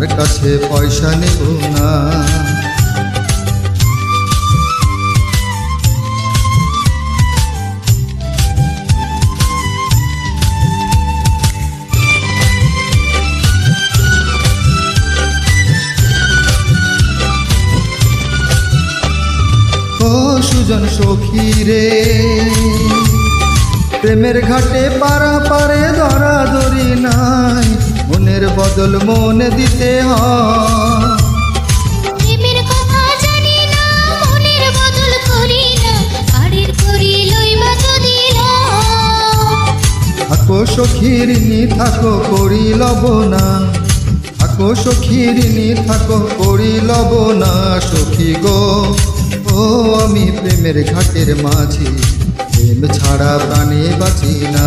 তোমার কাছে পয়সা নেব না। সুজন সখী রে, প্রেমের ঘাটে পারা পারে ধরা ধরি নাই। মনের বদল মনে দিতে হয়। প্রেমের কথা জানি না মনের বদল করি না করি লইবা যদি থাকো সখীর নি থাকো করি লব না। থাকো সখীর নি থাকো করি লব না সখী গো। ও আমি প্রেমের ঘাটের মাঝি প্রেম ছাড়া প্রাণে বাঁচি না।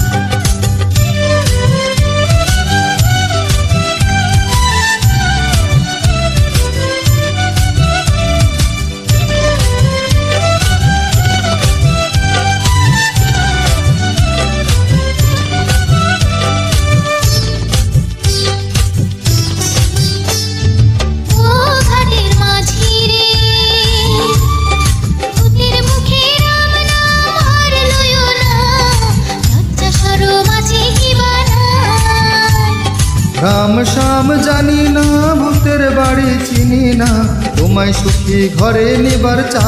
রাম শ্যাম জানি না ভূতের বাড়ি চিনি না তোমায় সুখী ঘরে নিবার চা।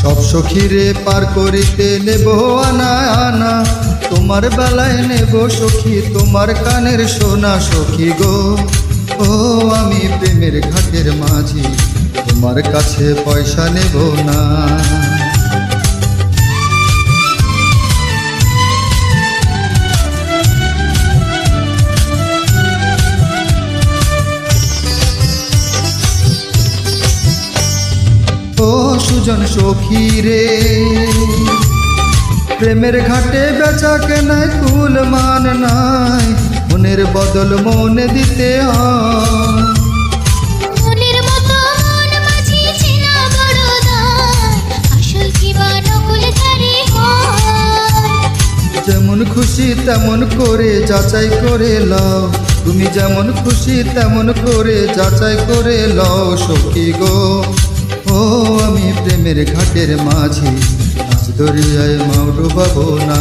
সব সখীরে পার করিতে নেব আনা আনা তোমার বেলায় নেব সখী, তোমার কানের সোনা সখী গো। ও, আমি প্রেমের ঘাটের মাঝি, তোমার কাছে পয়সা নেব না। ও সুজন সখী রে প্রেমের ঘাটে বেচা কেনায় কুল মান নাই। মনের বদল মনে দিতে হয়। মন হয়। যেমন খুশি তেমন করে যাচাই করে লও। তুমি যেমন খুশি তেমন করে যাচাই করে লও। সখী গো ও আমি প্রেমের ঘাটের মাঝি। মাছ দরিয়ায় মাউরু পাবো না